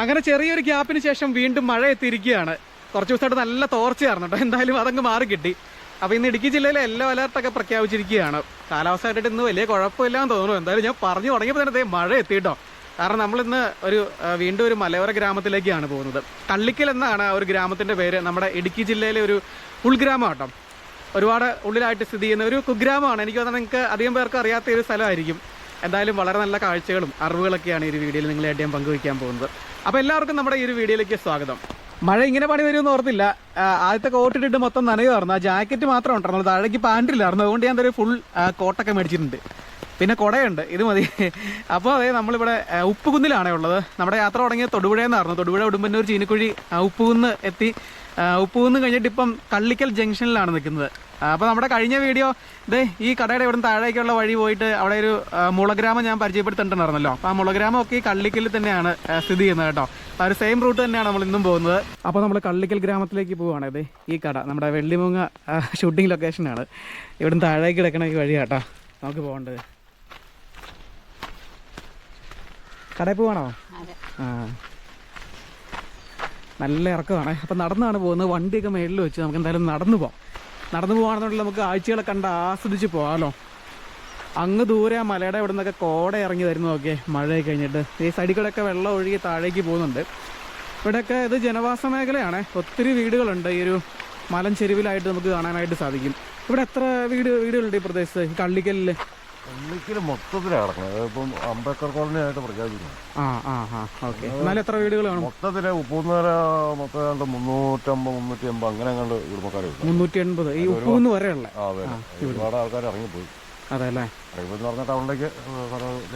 അങ്ങനെ ചെറിയൊരു ഗ്യാപ്പിന് ശേഷം വീണ്ടും മഴ എത്തിയിരിക്കുകയാണ്. കുറച്ച് ദിവസമായിട്ട് നല്ല തോർച്ചയായിരുന്നു കേട്ടോ. എന്തായാലും അതങ്ങ് മാറി കിട്ടി. അപ്പോൾ ഇന്ന് ഇടുക്കി ജില്ലയിലെ യെല്ലോ അലർട്ടൊക്കെ പ്രഖ്യാപിച്ചിരിക്കുകയാണ്. കാലാവസ്ഥയായിട്ട് ഇന്ന് വലിയ കുഴപ്പമില്ല എന്ന് തോന്നുന്നു. എന്തായാലും ഞാൻ പറഞ്ഞു തുടങ്ങിയപ്പോൾ തന്നെ മഴ എത്തിയിട്ടോ. കാരണം നമ്മളിന്ന് ഒരു വീണ്ടും ഒരു മലയോര ഗ്രാമത്തിലേക്കാണ് പോകുന്നത്. കള്ളിക്കൽ എന്നാണ് ആ ഒരു ഗ്രാമത്തിന്റെ പേര്. നമ്മുടെ ഇടുക്കി ജില്ലയിലെ ഒരു ഉൾഗ്രാമം കേട്ടോ. ഒരുപാട് ഉള്ളിലായിട്ട് സ്ഥിതി ചെയ്യുന്ന ഒരു കുഗ്രാമമാണ്. എനിക്ക് തോന്നുന്നത് നിങ്ങൾക്ക് അധികം പേർക്ക് അറിയാത്ത ഒരു സ്ഥലമായിരിക്കും. എന്തായാലും വളരെ നല്ല കാഴ്ചകളും അറിവുകളൊക്കെയാണ് ഈ ഒരു വീഡിയോയിൽ നിങ്ങൾ ഞാൻ പങ്കുവയ്ക്കാൻ പോകുന്നത്. അപ്പോൾ എല്ലാവർക്കും നമ്മുടെ ഈ ഒരു വീഡിയോയിലേക്ക് സ്വാഗതം. മഴ ഇങ്ങനെ പണി വരുമെന്ന് ഓർത്തില്ല. ആദ്യത്തെ കോട്ടിട്ടിട്ട് മൊത്തം നനയുമായിരുന്നു. ആ ജാക്കറ്റ് മാത്രം ഉണ്ടായിരുന്നു താഴേക്ക് പാന്റില്ലായിരുന്നു അതുകൊണ്ട് ഞാൻ എന്തായാലും ഫുൾ കോട്ടൊക്കെ മേടിച്ചിട്ടുണ്ട്. പിന്നെ കുടയുണ്ട്. ഇത് മതി. അപ്പോൾ അതെ നമ്മളിവിടെ ഉപ്പുകുന്നിലാണേ ഉള്ളത്. നമ്മുടെ യാത്ര തുടങ്ങിയ തൊടുപുഴയെന്നായിരുന്നു. തൊടുപുഴ ഉടുമ്പന്നൂർ ചീനിക്കുഴി ഉപ്പുകുന്ന് എത്തി. ആ, ഉപ്പുകുന്ന് കഴിഞ്ഞിട്ട് ഇപ്പം കള്ളിക്കൽ ജംഗ്ഷനിലാണ് നിൽക്കുന്നത്. അപ്പോൾ നമ്മുടെ കഴിഞ്ഞ വീഡിയോ ഇതേ ഈ കടയുടെ ഇവിടുന്ന് താഴേക്കുള്ള വഴി പോയിട്ട് അവിടെ ഒരു മുളഗ്രാമം ഞാൻ പരിചയപ്പെടുത്തിട്ടുണ്ടായിരുന്നല്ലോ. അപ്പോൾ ആ മുളഗ്രാമം ഒക്കെ ഈ കള്ളിക്കലിൽ തന്നെയാണ് സ്ഥിതി ചെയ്യുന്നത് കേട്ടോ. അപ്പോൾ ആ ഒരു സെയിം റൂട്ട് തന്നെയാണ് നമ്മൾ ഇന്നും പോകുന്നത്. അപ്പോൾ നമ്മൾ കള്ളിക്കൽ ഗ്രാമത്തിലേക്ക് പോവുകയാണ്. ഇതേ ഈ കട നമ്മുടെ വെള്ളിമുങ്ങ ഷൂട്ടിംഗ് ലൊക്കേഷനാണ് ഇവിടുന്ന് താഴേക്ക് കിടക്കണ ഈ വഴി കേട്ടോ. നമുക്ക് പോകേണ്ടത്. കടയിൽ പോവാണോ? ആ. നല്ല ഇറക്കമാണ്. അപ്പം നടന്നാണ് പോകുന്നത്. വണ്ടിയൊക്കെ മേളിൽ വെച്ച് നമുക്ക് എന്തായാലും നടന്നു പോകാം നടന്നു പോകുകയാണെന്നുണ്ടെങ്കിൽ നമുക്ക് ആഴ്ചകളെ കണ്ട് ആസ്വദിച്ച് പോകാമല്ലോ അങ്ങ് ദൂരെ ആ മലയുടെ ഇവിടെ നിന്നൊക്കെ കോട ഇറങ്ങി വരുന്നതൊക്കെ മഴയൊക്കെ കഴിഞ്ഞിട്ട്. ഈ സൈഡിൽ വെള്ളം ഒഴുകി താഴേക്ക് പോകുന്നുണ്ട്. ഇവിടെയൊക്കെ ഇത് ജനവാസ മേഖലയാണ്. ഒത്തിരി വീടുകളുണ്ട്. ഈ ഒരു മലഞ്ചെരുവിലായിട്ട് നമുക്ക് കാണാനായിട്ട് സാധിക്കും. ഇവിടെ എത്ര വീട് വീടുകളുണ്ട് ഈ പ്രദേശത്ത്? ഈ മൊത്തത്തിലാണ് കിടക്കുന്നത്. ഇപ്പം അംബേദ്കർ കോളനിയായിട്ട് പ്രഖ്യാപിക്കുന്നു ആ ആ ആ. ഓക്കെ. എന്നാലും എത്ര വീടുകൾ കാണും മൊത്തത്തിൽ ഉപ്പൂന്നര മൊത്തം കണ്ട് മുന്നൂറ്റമ്പത് മുന്നൂറ്റി അമ്പത് അങ്ങനെ കണ്ട് കുടുംബക്കാരെ മുന്നൂറ്റി എൺപത് ഈ ഉപ്പൂന്ന് വരെയുള്ള. ആ അതെ ഒരുപാട് ആൾക്കാർ ഇറങ്ങിപ്പോയി. അതെ അല്ലേ? ഇറങ്ങിപ്പോയി പറഞ്ഞ ടൗണിലേക്ക്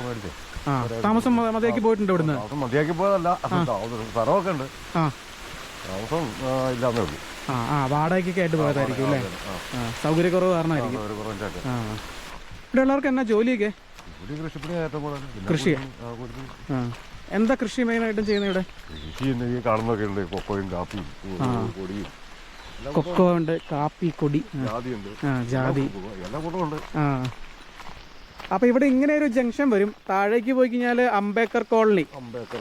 മേടിച്ചു. താമസം മതിയാക്കി പോയിട്ടുണ്ട് ഇവിടുന്ന്? താമസം മതിയാക്കി പോയതല്ല. സ്ഥലമൊക്കെ ഉണ്ട്. താമസം ഇല്ലാന്നേ ഉള്ളൂ. ആ ആ വാടകയ്ക്കൊക്കെ ആയിട്ട് പോയതായിരിക്കും അല്ലേ? സൗകര്യക്കുറവ് കാരണമായിരിക്കും. ഒരു ഇവിടെ ഉള്ളവർക്ക് എന്നാ ജോലിയൊക്കെ കൃഷി. ആ, എന്താ കൃഷി മെയിനായിട്ടും ചെയ്യുന്നത് ഇവിടെ? കൃഷി ഈ കാണുന്നൊക്കെ ഉണ്ട്. കൊക്കോയും കാപ്പിയും കൊടിയും. കൊക്കോ ഉണ്ട് കാപ്പി കൊടി ആ, ജാതി. ആ. അപ്പോൾ ഇവിടെ ഇങ്ങനെ ഒരു ജംഗ്ഷൻ വരും. താഴേക്ക് പോയി കഴിഞ്ഞാൽ അംബേക്കർ കോളനി.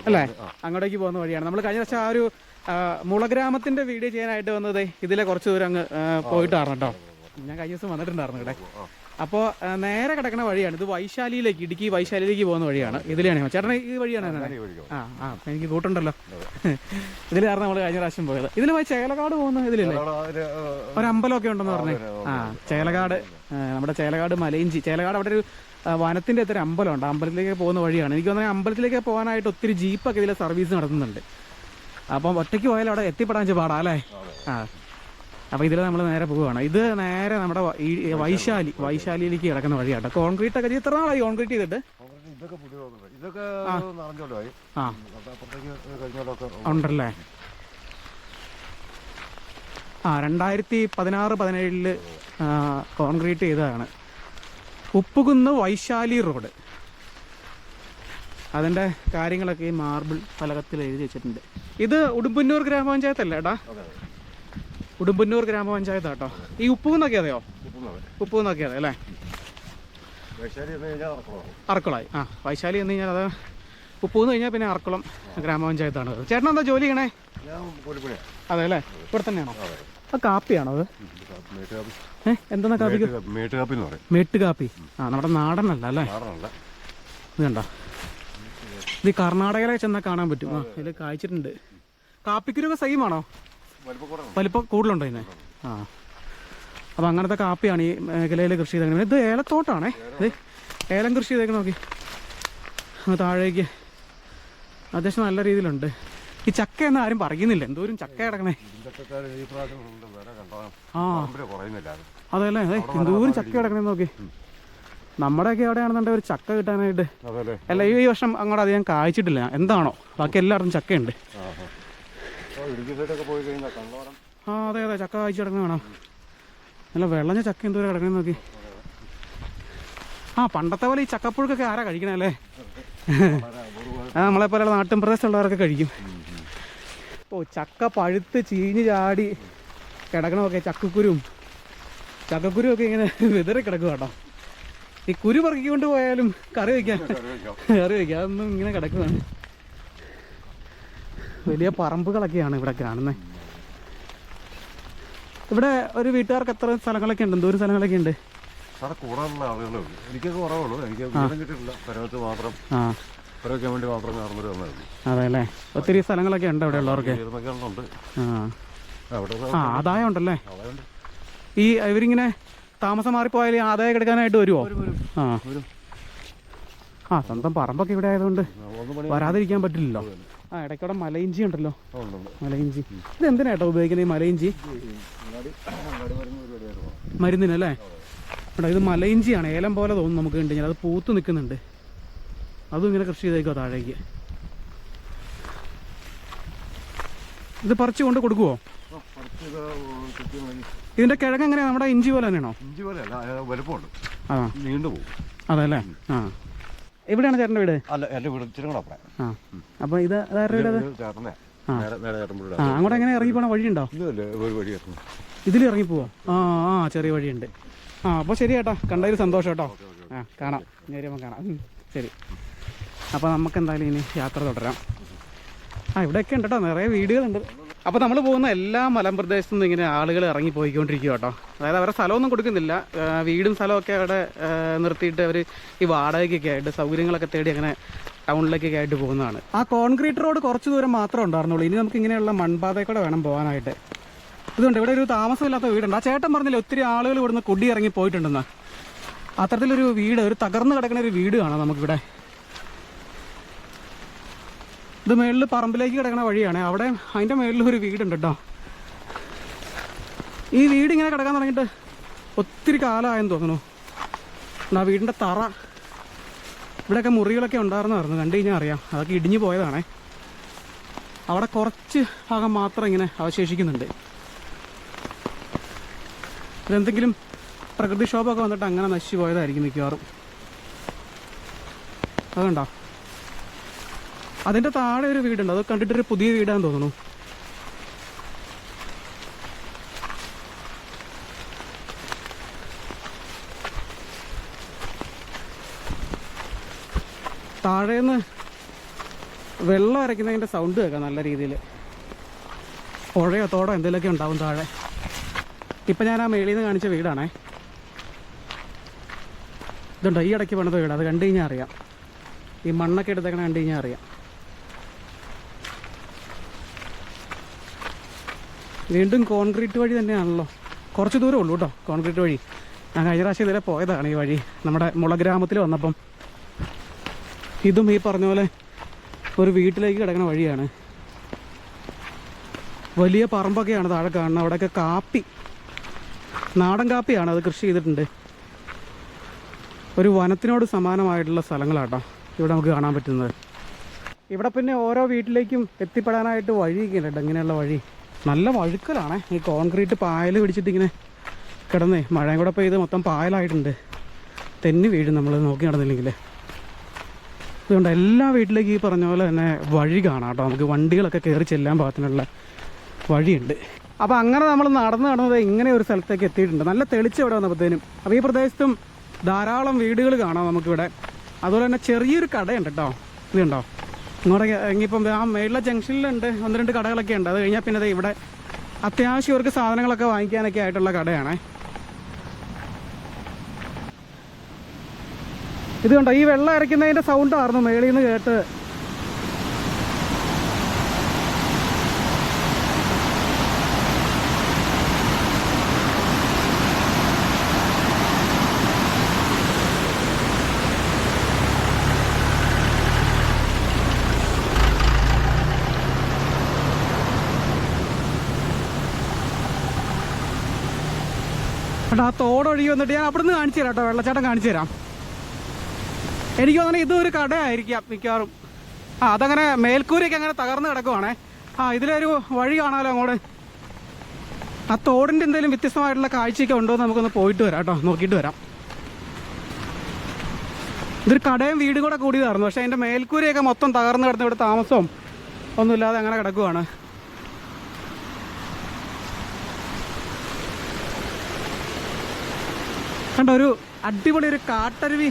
അല്ലേ? അങ്ങോട്ടേക്ക് പോകുന്ന വഴിയാണ്. നമ്മൾ കഴിഞ്ഞ വർഷം ആ ഒരു മുളഗ്രാമത്തിന്റെ വീഡിയോ ചെയ്യാനായിട്ട് വന്നത് ഇതിലെ കുറച്ച് ദൂരം അങ്ങ് പോയിട്ടാണ് കേട്ടോ ഞാൻ കഴിഞ്ഞ ദിവസം വന്നിട്ടുണ്ടായിരുന്നു ഇവിടെ. അപ്പോൾ നേരെ കിടക്കുന്ന വഴിയാണ്. ഇത് വൈശാലിയിലേക്ക് ഇടുക്കി വൈശാലിയിലേക്ക് പോകുന്ന വഴിയാണ്. ഇതിലാണ് ചേട്ടൻ ഈ വഴിയാണ്? ആ ആ എനിക്ക് കൂട്ടുണ്ടല്ലോ ഇതിലായിരുന്നു നമ്മൾ കഴിഞ്ഞ പ്രാവശ്യം പോയത്. ഇതിൽ പോയി ചേലക്കാട് പോകുന്ന ഇതിലല്ലേ? ഒരു അമ്പലമൊക്കെ ഉണ്ടെന്ന് പറഞ്ഞു. ആ ചേലക്കാട് നമ്മുടെ ചേലക്കാട് മലയിഞ്ചി. ചേലക്കാട് അവിടെ ഒരു വനത്തിന്റെ വനത്തിന്റെ അത്ര അമ്പലമുണ്ട്. അമ്പലത്തിലേക്ക് പോകുന്ന വഴിയാണ്. എനിക്ക് തോന്നുന്നത് അമ്പലത്തിലേക്ക് പോകാനായിട്ട് ഒത്തിരി ജീപ്പൊക്കെ ഇതിലെ സർവീസ് നടത്തുന്നുണ്ട്. അപ്പം ഒറ്റയ്ക്ക് പോയാൽ അവിടെ എത്തിപ്പെടാൻ വെച്ച് പാടാ അല്ലേ? ആ. അപ്പോൾ ഇതിൽ നമ്മൾ നേരെ പോവുകയാണ്. ഇത് നേരെ നമ്മുടെ ഈ വൈശാലി. വൈശാലിയിലേക്ക് കിടക്കുന്ന വഴിയാട്ടോ. കോൺക്രീറ്റ് ഒക്കെ എത്ര നാളായി കോൺക്രീറ്റ് ചെയ്തിട്ട്? ഉണ്ടല്ലേ? ആ രണ്ടായിരത്തി പതിനാറ് പതിനേഴിൽ കോൺക്രീറ്റ് ചെയ്തതാണ്. ഉപ്പുകുന്ന് വൈശാലി റോഡ്. അതിന്റെ കാര്യങ്ങളൊക്കെ ഈ മാർബിൾ ഫലകത്തിൽ എഴുതി വെച്ചിട്ടുണ്ട്. ഇത് ഉടുമ്പന്നൂർ ഗ്രാമപഞ്ചായത്തല്ലേടാ ഉടുമ്പന്നൂർ ഗ്രാമപഞ്ചായത്ത് കേട്ടോ ഈ ഉപ്പുകുന്നൊക്കെ അതെയോ ഉപ്പുകുന്നൊക്കെ അതെ അല്ലേ? അറക്കുളായി. ആ വൈശാലി എന്ന് കഴിഞ്ഞാൽ അത് ഉപ്പുകുന്ന് കഴിഞ്ഞാൽ പിന്നെ അറക്കുളം ഗ്രാമപഞ്ചായത്താണ് ചേട്ടൻ എന്താ ജോലി ചെയ്യണേ? അതെ അല്ലേ? ഇവിടെ തന്നെയാണോ? ആ കാപ്പിയാണോ അത്? എന്താ കാപ്പി മേട്ട് കാപ്പി- ആ നമ്മുടെ നാടനല്ല അല്ലേ? ഇത് കണ്ടോ? ഇത് ഈ കർണാടകയിലൊക്കെ ചെന്നാൽ കാണാൻ പറ്റും. ആ ഇതിൽ കായ്ച്ചിട്ടുണ്ട്. കാപ്പിക്കുരൊക്കെ സെയിം ആണോ? വലിപ്പം കൂടുതലുണ്ടോ ഇതിന്? ആ. അപ്പോൾ അങ്ങനത്തെ കാപ്പിയാണ് ഈ മേഖലയിൽ കൃഷി ചെയ്തേക്കുന്നത്. ഇത് ഏലത്തോട്ടാണേ. ഇത് ഏലം കൃഷി ചെയ്തേക്കുന്ന നോക്കി. അങ്ങ് താഴേക്ക്. അത്യാവശ്യം നല്ല രീതിയിലുണ്ട്. ഈ ചക്ക എന്ന് ആരും പറയുന്നില്ല. എന്തോരും ചക്ക കിടക്കണേ. ആ. അതല്ലേ? അതെ എന്തോരും ചക്ക കിടക്കണേ നോക്കി. നമ്മുടെയൊക്കെ എവിടെയാണെന്നുണ്ടെങ്കിൽ ഒരു ചക്ക കിട്ടാനായിട്ട്. അല്ല ഈ വർഷം അങ്ങോട്ട് അധികം കായ്ച്ചിട്ടില്ല. എന്താണോ? ബാക്കി എല്ലായിടത്തും ചക്കയുണ്ട്. ഇടുക്കി സൈഡൊക്കെ പോയി കഴിഞ്ഞാൽ ആ അതെ അതെ ചക്ക കായ്ച്ചു കിടക്കുന്ന കാണാം. നല്ല വെള്ളഞ്ഞ ചക്ക എന്തോരം കിടക്കണേ നോക്കി. ആ പണ്ടത്തെ പോലെ ഈ ചക്കപ്പുഴുക്കൊക്കെ ആരാ കഴിക്കണേ അല്ലേ? ആ നമ്മളെ പോലെ നാട്ടിൻ പ്രദേശത്തുള്ളവരൊക്കെ കഴിക്കും. ഓ ചക്ക പഴുത്ത് ചീഞ്ഞ് ചാടി കിടക്കണമൊക്കെ ചക്കക്കുരും. ചക്കക്കുരും ഒക്കെ ഇങ്ങനെ വിതറി കിടക്കും കേട്ടോ. ഈ കുരു പറക്കിക്കൊണ്ട് പോയാലും കറി വയ്ക്കാൻ കറി വയ്ക്കാം. അതൊന്നും ഇങ്ങനെ കിടക്കുവാണ്. വലിയ പറമ്പുകളൊക്കെയാണ് ഇവിടെ കാണുന്നത് ഇവിടെ ഒരു വീട്ടുകാർക്ക് എത്ര സ്ഥലങ്ങളൊക്കെ ഉണ്ട്? എന്തോരം സ്ഥലങ്ങളൊക്കെ ഉണ്ട്? സാറെ കൂടാനുള്ള ആളുകളേ ഉള്ളൂ. എനിക്കൊക്കെ കുറവുള്ളൂ. എനിക്ക് വീടും കിട്ടിയിട്ടില്ല. മാത്രം വേണ്ടി മാത്രം അതെ അല്ലേ ഒത്തിരി സ്ഥലങ്ങളൊക്കെ ഉണ്ട് അവിടെ ഉള്ളവർക്ക്. ആ. ആദായം ഉണ്ടല്ലേ? ഈ ഇവരിങ്ങനെ താമസം മാറിപ്പോയാൽ ആദായം എടുക്കാനായിട്ട് വരുമോ ആ. ആ സ്വന്തം പറമ്പൊക്കെ ഇവിടെ ആയതുകൊണ്ട് വരാതിരിക്കാൻ പറ്റില്ലല്ലോ. ആ ഇടയ്ക്കവിടെ മലയിഞ്ചി ഉണ്ടല്ലോ. മലയിഞ്ചി. ഇത് എന്തിനാട്ടോ ഉപയോഗിക്കുന്നത് ഈ മലയിഞ്ചി? മരുന്നിനല്ലേ? എടാ ഇത് മലയിഞ്ചിയാണ്. ഏലം പോലെ തോന്നുന്നു നമുക്ക് കണ്ടു കഴിഞ്ഞാൽ അത് പൂത്ത് നിൽക്കുന്നുണ്ട്. അതും ഇങ്ങനെ കൃഷി ചെയ്തേക്കോ താഴേക്ക്. ഇത് പറിച്ച് കൊണ്ട് കൊടുക്കുവോ? ഇതിന്റെ കിഴങ്ങ് എങ്ങനെയാ? നമ്മുടെ ഇഞ്ചി പോലെ തന്നെയാണോ? ഇഞ്ചി പോലെയല്ല അത് വലുപ്പമുണ്ട്. ആ. നീണ്ടു പോകും അതല്ലേ ആ. എവിടെയാണ് ചേട്ടന്റെ വീട്? അല്ല എന്റെ വീട് ഇച്ചിരി കൂടെ അപ്പുറം ആ. അപ്പോൾ ഇത് അതാരുടെ വീട് അത്? ആ. നേരെ നേരെ അങ്ങോട്ട് എങ്ങനെ ഇറങ്ങി പോണ വഴിയുണ്ടോ ഒരു ഇതിൽ ഇറങ്ങി. പോവാ ആ ആ ചെറിയ വഴിയുണ്ട്. ആ അപ്പോൾ ശരി ചേട്ടാ കണ്ടതിൽ സന്തോഷം കേട്ടോ. ആ കാണാം. വരുമ്പോൾ കാണാം. ശരി. അപ്പോൾ നമുക്ക് എന്തായാലും ഇനി യാത്ര തുടരാം. ആ ഇവിടെയൊക്കെ ഉണ്ട് കേട്ടോ നിറയെ വീടുകളുണ്ട്. അപ്പോൾ നമ്മൾ പോകുന്ന എല്ലാ മലമ്പ്രദേശത്തു നിന്നും ഇങ്ങനെ ആളുകൾ ഇറങ്ങി പോയിക്കൊണ്ടിരിക്കുക കേട്ടോ അതായത് അവരുടെ സ്ഥലമൊന്നും കൊടുക്കുന്നില്ല. വീടും സ്ഥലമൊക്കെ അവിടെ നിർത്തിയിട്ട് അവർ ഈ വാടകയ്ക്കൊക്കെ ആയിട്ട് സൗകര്യങ്ങളൊക്കെ തേടി അങ്ങനെ ടൗണിലേക്കൊക്കെ ആയിട്ട് പോകുന്നതാണ്. ആ കോൺക്രീറ്റ് റോഡ് കുറച്ച് ദൂരം മാത്രമേ ഉണ്ടായിരുന്നുള്ളൂ. ഇനി നമുക്ക് ഇങ്ങനെയുള്ള മൺപാതയിൽ കൂടെ വേണം പോകാനായിട്ട്. ഇതുണ്ട്. ഇവിടെ ഒരു താമസമില്ലാത്ത വീടുണ്ട്. ആ ചേട്ടൻ പറഞ്ഞില്ല ഒത്തിരി ആളുകൾ ഇവിടുന്ന് കുടി ഇറങ്ങി പോയിട്ടുണ്ടെന്ന്. അത്തരത്തിലൊരു വീട് ഒരു തകർന്നു കിടക്കുന്ന ഒരു വീട് കാണാം നമുക്കിവിടെ. ഇത് മേളിൽ പറമ്പിലേക്ക് കിടക്കുന്ന വഴിയാണ്. അവിടെ അതിന്റെ മേളിൽ ഒരു വീടുണ്ട് കേട്ടോ ഈ വീട് ഇങ്ങനെ കിടക്കാൻ തുടങ്ങിയിട്ട് ഒത്തിരി കാലമായെന്ന് തോന്നുന്നു. ആ വീടിന്റെ തറ. ഇവിടെയൊക്കെ മുറികളൊക്കെ ഉണ്ടായിരുന്നായിരുന്നു കണ്ടു കഴിഞ്ഞാൽ അറിയാം. അതൊക്കെ ഇടിഞ്ഞു പോയതാണേ. അവിടെ കുറച്ച് ഭാഗം മാത്രം ഇങ്ങനെ അവശേഷിക്കുന്നുണ്ട്. ഇതെന്തെങ്കിലും പ്രകൃതിക്ഷോഭമൊക്കെ വന്നിട്ട് അങ്ങനെ നശിച്ചു പോയതായിരിക്കും മിക്കവാറും. അതുണ്ടോ അതിന്റെ താഴെ ഒരു വീടുണ്ട്. അത് കണ്ടിട്ടൊരു പുതിയ വീടാന്ന് തോന്നുന്നു. താഴേന്ന് വെള്ളം അരയ്ക്കുന്നതിന്റെ സൗണ്ട് കേൾക്കാം നല്ല രീതിയിൽ പുഴയോ തോടോ എന്തെങ്കിലുമൊക്കെ ഉണ്ടാവും താഴെ. ഇപ്പം ഞാൻ ആ മേളിൽ നിന്ന് കാണിച്ച വീടാണേ. ഇതുണ്ടോ? ഈ ഇടയ്ക്ക് പണിത വീട്. അത് കണ്ടു കഴിഞ്ഞാൽ അറിയാം. ഈ മണ്ണൊക്കെ എടുത്തേക്കണ കണ്ടു കഴിഞ്ഞാൽ അറിയാം. വീണ്ടും കോൺക്രീറ്റ് വഴി തന്നെയാണല്ലോ. കുറച്ച് ദൂരം ഉള്ളൂ കേട്ടോ കോൺക്രീറ്റ് വഴി. ഞാൻ കഴിഞ്ഞ പ്രാവശ്യം ഇതിലെ പോയതാണ് ഈ വഴി നമ്മുടെ മുള ഗ്രാമത്തിൽ വന്നപ്പം. ഇതും ഈ പറഞ്ഞ പോലെ ഒരു വീട്ടിലേക്ക് കിടക്കുന്ന വഴിയാണ്. വലിയ പറമ്പൊക്കെയാണ് താഴെ കാണുന്നത് അവിടെയൊക്കെ കാപ്പി നാടൻ കാപ്പിയാണ് അത് കൃഷി ചെയ്തിട്ടുണ്ട്. ഒരു വനത്തിനോട് സമാനമായിട്ടുള്ള സ്ഥലങ്ങളാട്ടോ ഇവിടെ നമുക്ക് കാണാൻ പറ്റുന്നത്. ഇവിടെ പിന്നെ ഓരോ വീട്ടിലേക്കും എത്തിപ്പെടാനായിട്ട് വഴിയൊക്കെ ഇങ്ങനെയുള്ള വഴി. നല്ല വഴുക്കലാണ്. ഈ കോൺക്രീറ്റ് പായൽ പിടിച്ചിട്ട് ഇങ്ങനെ കിടന്നേ. മഴയും കൂടെ പെയ്ത് മൊത്തം പായലായിട്ടുണ്ട്. തെന്നി വീഴും നമ്മൾ നോക്കി നടന്നില്ലെങ്കിൽ അതുകൊണ്ട് എല്ലാ വീട്ടിലേക്കും ഈ പറഞ്ഞ പോലെ തന്നെ വഴി കാണാം കേട്ടോ. നമുക്ക് വണ്ടികളൊക്കെ കയറി ചെല്ലാൻ പാകത്തിനുള്ള വഴിയുണ്ട്. അപ്പോൾ അങ്ങനെ നമ്മൾ നടന്ന് നടന്നത് ഇങ്ങനെ ഒരു സ്ഥലത്തേക്ക് എത്തിയിട്ടുണ്ട്. നല്ല തെളിച്ച് ഇവിടെ വന്നപ്പോഴത്തേനും. അപ്പോൾ ഈ പ്രദേശത്തും ധാരാളം വീടുകൾ കാണാം നമുക്കിവിടെ. അതുപോലെ തന്നെ ചെറിയൊരു കടയുണ്ട് കേട്ടോ. ഇതുണ്ടോ? ഇനിയിപ്പം ആ മേളിലെ ജംഗ്ഷനിലുണ്ട്. ഒന്ന് രണ്ട് കടകളൊക്കെ ഉണ്ട്. അത് കഴിഞ്ഞാൽ പിന്നെ ഇവിടെ അത്യാവശ്യം ഇവർക്ക് സാധനങ്ങളൊക്കെ വാങ്ങിക്കാനൊക്കെ ആയിട്ടുള്ള കടയാണ്. ഇത് കണ്ടോ? ഈ വെള്ളം അരയ്ക്കുന്നതിന്റെ സൗണ്ടായിരുന്നു മേളിൽ നിന്ന് കേട്ട്. ആ തോടൊഴുകി വന്നിട്ട് ഞാൻ അവിടെ നിന്ന് കാണിച്ചു തരാം കേട്ടോ വെള്ളച്ചാട്ടം കാണിച്ചു തരാം. എനിക്ക് തോന്നുന്നു ഇതും ഒരു കടയായിരിക്കാം മിക്കവാറും. ആ അതങ്ങനെ മേൽക്കൂരയൊക്കെ അങ്ങനെ തകർന്ന് കിടക്കുവാണേ. ആ ഇതിലൊരു വഴി കാണാമല്ലോ അങ്ങോട്ട്? ആ തോടിന്റെ എന്തെങ്കിലും വ്യത്യസ്തമായിട്ടുള്ള കാഴ്ചയൊക്കെ ഉണ്ടോ എന്ന് നമുക്കൊന്ന് പോയിട്ട് വരാം കേട്ടോ നോക്കിയിട്ട് വരാം. ഇതൊരു കടയും വീടും കൂടെ കൂടിയതായിരുന്നു പക്ഷേ അതിന്റെ മേൽക്കൂരയൊക്കെ മൊത്തം തകർന്ന് കിടന്ന് ഇവിടെ താമസവും ഒന്നുമില്ലാതെ അങ്ങനെ കിടക്കുവാണ്. കണ്ടോ ഒരു അടിപൊളി ഒരു കാട്ടരുവി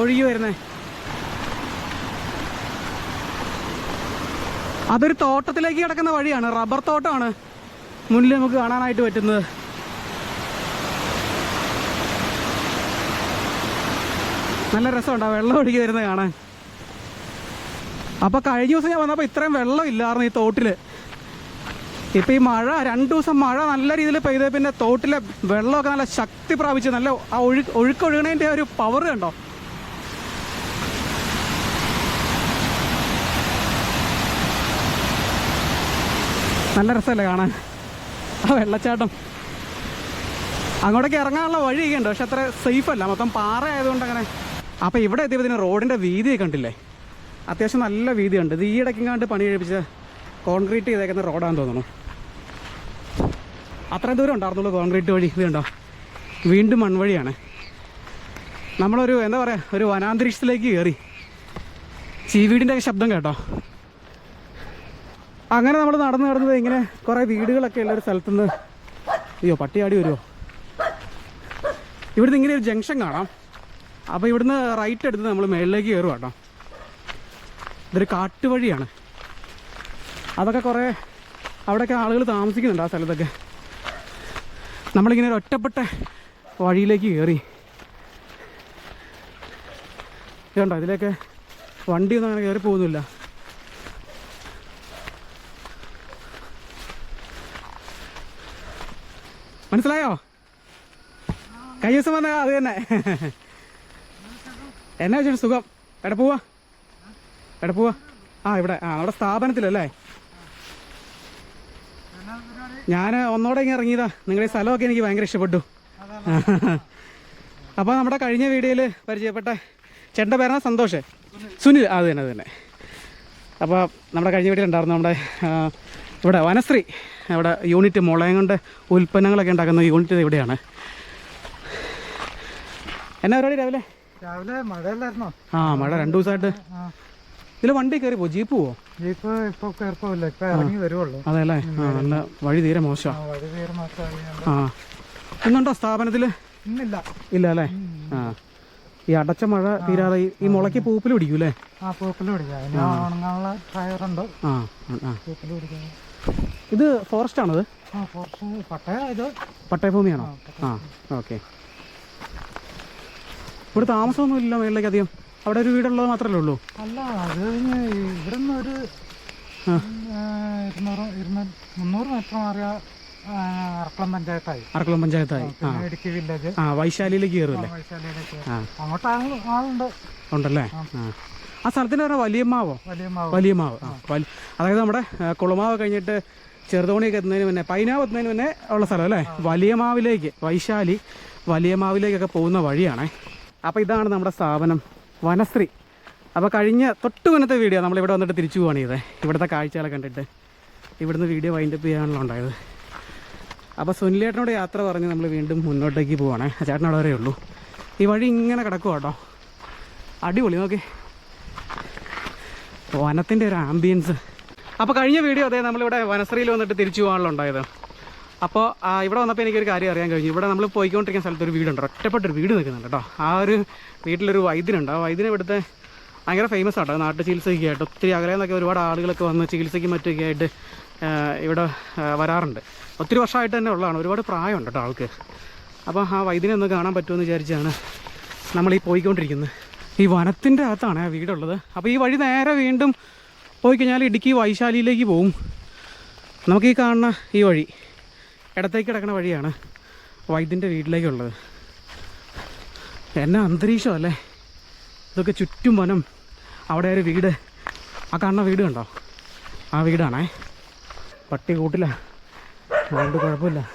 ഒഴുകി വരുന്നേ. അതൊരു തോട്ടത്തിലേക്ക് കിടക്കുന്ന വഴിയാണ് റബ്ബർ തോട്ടമാണ് മുന്നിൽ നമുക്ക് കാണാനായിട്ട് പറ്റുന്നത്. നല്ല രസമുണ്ട് വെള്ളം ഒഴുകി വരുന്നത് കാണാൻ. അപ്പൊ കഴിഞ്ഞ ദിവസം ഞാൻ വന്നപ്പോൾ ഇത്രയും വെള്ളം ഇല്ലായിരുന്നു ഈ തോട്ടിൽ. ഇപ്പൊ ഈ മഴ രണ്ട് ദിവസം മഴ നല്ല രീതിയിൽ പെയ്ത പിന്നെ തോട്ടിലെ വെള്ളമൊക്കെ നല്ല ശക്തി പ്രാപിച്ച് നല്ല ആ ഒഴു ഒഴുക്കൊഴുകണതിന്റെ ഒരു പവർ കണ്ടോ? നല്ല രസമല്ലേ കാണാൻ? ആ വെള്ളച്ചാട്ടം. അങ്ങോട്ടേക്ക് ഇറങ്ങാനുള്ള വഴിയൊക്കെ ഉണ്ട് പക്ഷെ അത്ര സേഫ് അല്ല. മൊത്തം പാറ ആയതുകൊണ്ട് അങ്ങനെ. അപ്പോൾ ഇവിടെ എത്തിയപ്പോൾ റോഡിന്റെ വീതിയൊക്കെ കണ്ടില്ലേ? അത്യാവശ്യം നല്ല വീതിയുണ്ട്. ഇത് ഈ കണ്ട് പണി കഴിപ്പിച്ച കോൺക്രീറ്റ് ചെയ്തേക്കുന്ന റോഡാന്ന് തോന്നുന്നു. അത്രയും ദൂരം ഉണ്ടായിരുന്നുള്ളൂ കോൺക്രീറ്റ് വഴി ഇത് കണ്ടോ? വീണ്ടും മൺവഴിയാണ്. നമ്മളൊരു എന്താ പറയുക ഒരു വനാന്തരീക്ഷത്തിലേക്ക് കയറി. ചീവീടിന്റെ ശബ്ദം കേട്ടോ. അങ്ങനെ നമ്മൾ നടന്നു നടന്നത് ഇങ്ങനെ കുറേ വീടുകളൊക്കെ ഉള്ളൊരു സ്ഥലത്തുനിന്ന് അയ്യോ പട്ടിയാടി വരുമോ ഇവിടുന്ന് ഇങ്ങനെ ഒരു ജംഗ്ഷൻ കാണാം. അപ്പോൾ ഇവിടുന്ന് റൈറ്റ് എടുത്ത് നമ്മൾ മേളിലേക്ക് കയറുക കേട്ടോ. ഇതൊരു കാട്ടുവഴിയാണ്. അതൊക്കെ കുറേ അവിടെയൊക്കെ ആളുകൾ താമസിക്കുന്നുണ്ട് ആ സ്ഥലത്തൊക്കെ. നമ്മളിങ്ങനെ ഒരു ഒറ്റപ്പെട്ട വഴിയിലേക്ക് കയറി. ഇതുണ്ടോ? ഇതിലേക്ക് വണ്ടിയൊന്നും അങ്ങനെ കയറി പോകുന്നില്ല. മനസ്സിലായോ? കഴിഞ്ഞ ദിവസം വന്ന അത് തന്നെ. എന്നാ വെച്ചിട്ട് സുഖം? എവിടെ പോവാ. പോവാ. ആ ഇവിടെ. ആ അവിടെ സ്ഥാപനത്തിലല്ലേ? ഞാൻ ഒന്നോടെ ഇങ്ങനെ ഇറങ്ങിയതാ. നിങ്ങളുടെ സ്ഥലമൊക്കെ എനിക്ക് ഭയങ്കര ഇഷ്ടപ്പെട്ടു. അപ്പോൾ നമ്മുടെ കഴിഞ്ഞ വീഡിയോയിൽ പരിചയപ്പെട്ട ചേട്ടന്റെ പേരാണ് സന്തോഷ്. സുനിൽ. അത് തന്നെ അത് തന്നെ. അപ്പോൾ നമ്മുടെ കഴിഞ്ഞ വീട്ടിൽ ഉണ്ടായിരുന്നു നമ്മുടെ ഇവിടെ വനശ്രീ. അവിടെ യൂണിറ്റ് മുളയം കൊണ്ട് ഉൽപ്പന്നങ്ങളൊക്കെ ഉണ്ടാക്കുന്ന യൂണിറ്റ് ഇവിടെയാണ്. എന്നാ പരിപാടി രാവിലെ? രാവിലെ മഴയല്ലായിരുന്നോ? ആ മഴ രണ്ടു ദിവസമായിട്ട്. ഇതിൽ വണ്ടി കയറി പോ ജീപ്പ് പോവോ? ജീപ്പ് ഇപ്പൊ കയറിപ്പോവില്ല. ഇപ്പൊ ഇറങ്ങി വരുവുള്ളൂ. അതെല്ലേ ആ നല്ല വഴി തീരെ മോശമാണ് വഴി തീരെ മാസമായി ആ. ഇന്നുണ്ടോ സ്ഥാപനത്തിൽ ഇന്നില്ല. ഇല്ല അല്ലേ? ആ. ഈ അടച്ച മഴ തീരാതെ ഈ- ഈ മുളയ്ക്ക് പൂപ്പിൽ പിടിക്കൂലേ ആ പൂപ്പിൽ പിടിക്കാം. അതിന് ഉണങ്ങാനുള്ള ടയറുണ്ട്. ആ ആ പൂപ്പിൽ പിടിക്കാം. ഇത് ഫോറസ്റ്റ് ആണത് ആ കുറച്ച് പട്ടയ ഇത്. പട്ടയഭൂമിയാണോ? ആ ഓക്കെ. ഇവിടെ താമസമൊന്നും ഇല്ല മേളിലേക്ക് അധികം. അവിടെ ഒരു വീടുള്ളത് മാത്രമല്ലേ ഉള്ളൂ? അല്ല അത് കഴിഞ്ഞ് ഇവിടെ നിന്ന് ഒരു ഇരുന്നൂറ് ഇരുന്നൂറ് മുന്നൂറ് മീറ്റർ മാറിയ ആ, അറക്കളം പഞ്ചായത്തായി. അറക്കുളം പഞ്ചായത്തായി. ഇടുക്കി വില്ലേജ് ആ വൈശാലിയിലേക്ക് കയറുമല്ലേ അങ്ങോട്ട് ആളുണ്ട്. ഉണ്ടല്ലേ? ആ. സ്ഥലത്തിന് സ്ഥലത്തിന്റെ പറഞ്ഞാൽ വലിയമ്മാവോ വലിയ മാവ്. വലിയ മാവ്. ആ അതായത് നമ്മുടെ കുളമാവ് കഴിഞ്ഞിട്ട് ചെറുതോണിയൊക്കെ എത്തുന്നതിന് മുന്നേ പൈനാവ് എത്തുന്നതിന് മുന്നേ ഉള്ള സ്ഥലം അല്ലേ? വലിയമാവിലേക്ക് വൈശാലി വലിയമാവിലേക്കൊക്കെ പോകുന്ന വഴിയാണേ. അപ്പോൾ ഇതാണ് നമ്മുടെ സ്ഥാപനം. വനശ്രീ. അപ്പോൾ കഴിഞ്ഞ തൊട്ട് മുന്നത്തെ വീഡിയോ നമ്മളിവിടെ വന്നിട്ട് തിരിച്ചു പോവാണ് ചെയ്തത് ഇവിടുത്തെ കാഴ്ചകളെ കണ്ടിട്ട് ഇവിടുന്ന് വീഡിയോ വൈൻഡപ്പ് ചെയ്യാനുള്ള ഉണ്ടായത്. അപ്പോൾ സുനിലേട്ടനോട് യാത്ര പറഞ്ഞ് നമ്മൾ വീണ്ടും മുന്നോട്ടേക്ക് പോവാണേ. ചേട്ടൻ അവിടെ വരെ ഉള്ളൂ. ഈ വഴി ഇങ്ങനെ കിടക്കുക കേട്ടോ. അടിപൊളി നോക്കി. വനത്തിന്റെ ഒരു ആംബിയൻസ് അപ്പോൾ കഴിഞ്ഞ വീഡിയോ അതെ നമ്മളിവിടെ വനശ്രീയിൽ വന്നിട്ട് തിരിച്ചു പോകാനുള്ള ഉണ്ടായത്. അപ്പോൾ ഇവിടെ വന്നപ്പോൾ എനിക്കൊരു കാര്യം അറിയാൻ കഴിഞ്ഞു. ഇവിടെ നമ്മൾ പോയിക്കൊണ്ടിരിക്കുന്ന സ്ഥലത്ത് ഒരു വീടുണ്ട്. ഒറ്റപ്പെട്ടൊരു വീട് നിൽക്കുന്നുണ്ട് കേട്ടോ. ആ ഒരു വീട്ടിലൊരു വൈദ്യനുണ്ട്. ആ വൈദ്യനെ ഇവിടുത്തെ ഭയങ്കര ഫേമസ് ആട്ടോ. നാട്ടു ചികിത്സയ്ക്കായിട്ട് ഒത്തിരി അകലെ ഒരുപാട് ആളുകളൊക്കെ വന്ന് ചികിത്സയ്ക്കും മറ്റൊക്കെ ആയിട്ട് ഇവിടെ വരാറുണ്ട്. ഒത്തിരി വർഷമായിട്ട് തന്നെ ഉള്ളതാണ്. ഒരുപാട് പ്രായമുണ്ട് കേട്ടോ ആൾക്ക്. അപ്പോൾ ആ വൈദ്യനെ ഒന്ന് കാണാൻ പറ്റുമെന്ന് വിചാരിച്ചാണ് നമ്മൾ ഈ പോയിക്കൊണ്ടിരിക്കുന്നത്. ഈ വനത്തിന്റെ അകത്താണ് ആ വീടുള്ളത്. അപ്പോൾ ഈ വഴി നേരെ വീണ്ടും പോയി കഴിഞ്ഞാൽ ഇടുക്കി വൈശാലിയിലേക്ക് പോവും. നമുക്ക് ഈ കാണുന്ന ഈ വഴി. ഇടത്തേക്ക് കിടക്കുന്ന വഴിയാണ് വൈദ്യന്റെ വീട്ടിലേക്കുള്ളത്. എന്നാ അന്തരീക്ഷം അല്ലേ? ഇതൊക്കെ ചുറ്റും വനം. അവിടെ ഒരു വീട്. ആ കാണുന്ന വീട് കണ്ടോ? ആ വീടാണേ. പട്ടി കൂട്ടില്ല. അതുകൊണ്ട് കുഴപ്പമില്ല.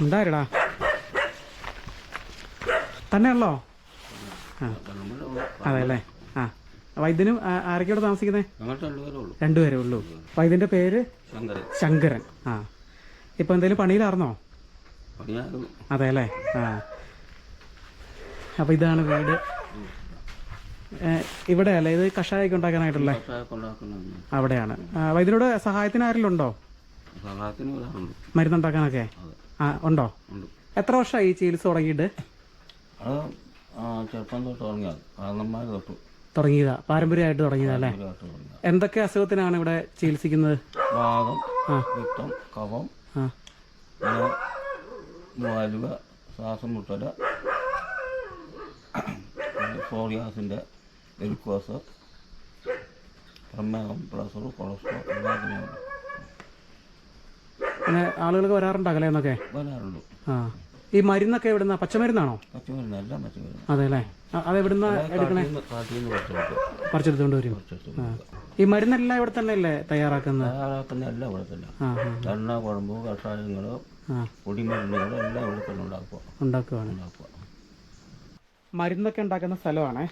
ഉണ്ടായിരടാ തന്നെയുള്ളോ? ആ. അതെ അല്ലേ വൈദ്യനും ആരൊക്കെയാണ് താമസിക്കുന്നത് രണ്ടുപേരേ ഉള്ളൂ. വൈദ്യന്റെ പേര്? ശങ്കരൻ. ആ. ഇപ്പൊ എന്തെങ്കിലും പണിയിലായിരുന്നോ? അതെ അല്ലേ? ആ. അപ്പൊ ഇതാണ് വീട്. ഇവിടെ അല്ലേ? ഇത് കഷായൊക്കെ ഉണ്ടാക്കാനായിട്ടല്ലേ അവിടെയാണ്. വൈദ്യനോട് സഹായത്തിന് ആരെങ്കിലും ഉണ്ടോ? മരുന്നുണ്ടാക്കാനൊക്കെ? ആ ഉണ്ടോ? എത്ര വർഷമായി ഈ ചികിത്സ തുടങ്ങിയിട്ട്? ചെറുപ്പം തൊട്ട് തുടങ്ങിയത് കാരണന്മാർ തൊട്ട്. തുടങ്ങിയതാ. പാരമ്പര്യമായിട്ട് തുടങ്ങിയതാ അല്ലേ? എന്തൊക്കെ അസുഖത്തിനാണ് ഇവിടെ ചികിത്സിക്കുന്നത്? വാദം. രക്തം കഫം വാലുവ ശ്വാസം മുട്ടല സോറിയാസിന്റെ വെരിക്കോസ് പ്രമേഹം പ്രഷർ കൊളസ്ട്രോൾ എല്ലാത്തിനും. പിന്നെ ആളുകൾക്ക് വരാറുണ്ടോ വരാറുണ്ട്. ആ. ഈ മരുന്നൊക്കെ എവിടുന്ന? പച്ചമരുന്നാണോ? അതെ അല്ലേ അത് എവിടുന്ന എടുക്കണേ? പറിച്ചെടുത്തോണ്ട് വരും. ഈ മരുന്നെല്ലാം ഇവിടെ തന്നെ അല്ലേ തയ്യാറാക്കുന്നത്? തയ്യാറാക്കുന്ന എല്ലാം ഇവിടെ തന്നെ. ആ ആ എണ്ണ കുഴമ്പ് കഷായങ്ങൾ ആ. എല്ലാം ഇവിടെ തന്നെ ഉണ്ടാക്കുക. ഉണ്ടാക്കുവാണ്. മരുന്നൊക്കെ ഉണ്ടാക്കുന്ന സ്ഥലമാണേ.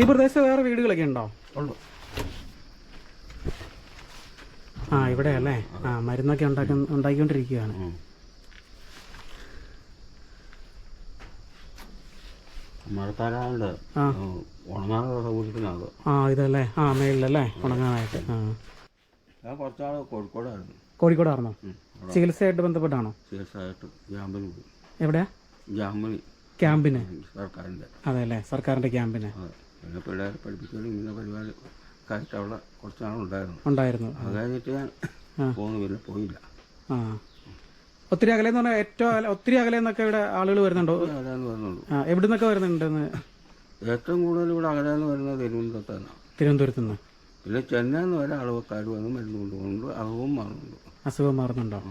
ഈ പ്രദേശത്ത് വേറെ വീടുകളൊക്കെ ഉണ്ടോ? ഉണ്ട് ആ ഇവിടെ അല്ലേ ആ മരുന്നൊക്കെ ഉണ്ടാക്കുന്ന ഉണ്ടാക്കിക്കൊണ്ടിരിക്കുകയാണ് ആ. ഇതല്ലേ? ആ മേളിലല്ലേ? ഉണങ്ങാനായിട്ട്. ആ. കോഴിക്കോടായിരുന്നു. ചികിത്സയായിട്ട് ബന്ധപ്പെട്ടാണോ? ചികിത്സയായിട്ട് ജാമ്പിന് പോയി. എവിടെയാ? ക്യാമ്പിന്. സർക്കാരിന്റെ. അതെ അല്ലേ സർക്കാരിന്റെ ക്യാമ്പിന്. പിന്നെ പിള്ളേരെ പഠിപ്പിച്ചാലും ഇങ്ങനെ പരിപാടി കായിട്ട് അവിടെ കുറച്ച് നാളുണ്ടായിരുന്നു ഉണ്ടായിരുന്നു. അത് കഴിഞ്ഞിട്ട് ഞാൻ. പോന്നു പോയില്ല. ആ. ഒത്തിരി അകലെ എന്ന് പറഞ്ഞാൽ ഏറ്റവും ഒത്തിരി അകലെ എന്നൊക്കെ ഇവിടെ ആളുകൾ വരുന്നുണ്ടോ? അകലെന്ന് വരുന്നുള്ളൂ. ആ എവിടെ നിന്നൊക്കെ വരുന്നുണ്ടെന്ന്? ഏറ്റവും കൂടുതൽ ഇവിടെ അകലെന്ന് വരുന്നത് തിരുവനന്തപുരത്താണ്. തിരുവനന്തപുരത്ത് നിന്ന്. പിന്നെ ചെന്നൈന്ന് വരെ അളവക്കാർ വന്ന് മരുന്ന് കൊണ്ടുപോകുന്നുണ്ട്. അളവും മാറുന്നുണ്ട്. അസുഖം മാറുന്നുണ്ടോ?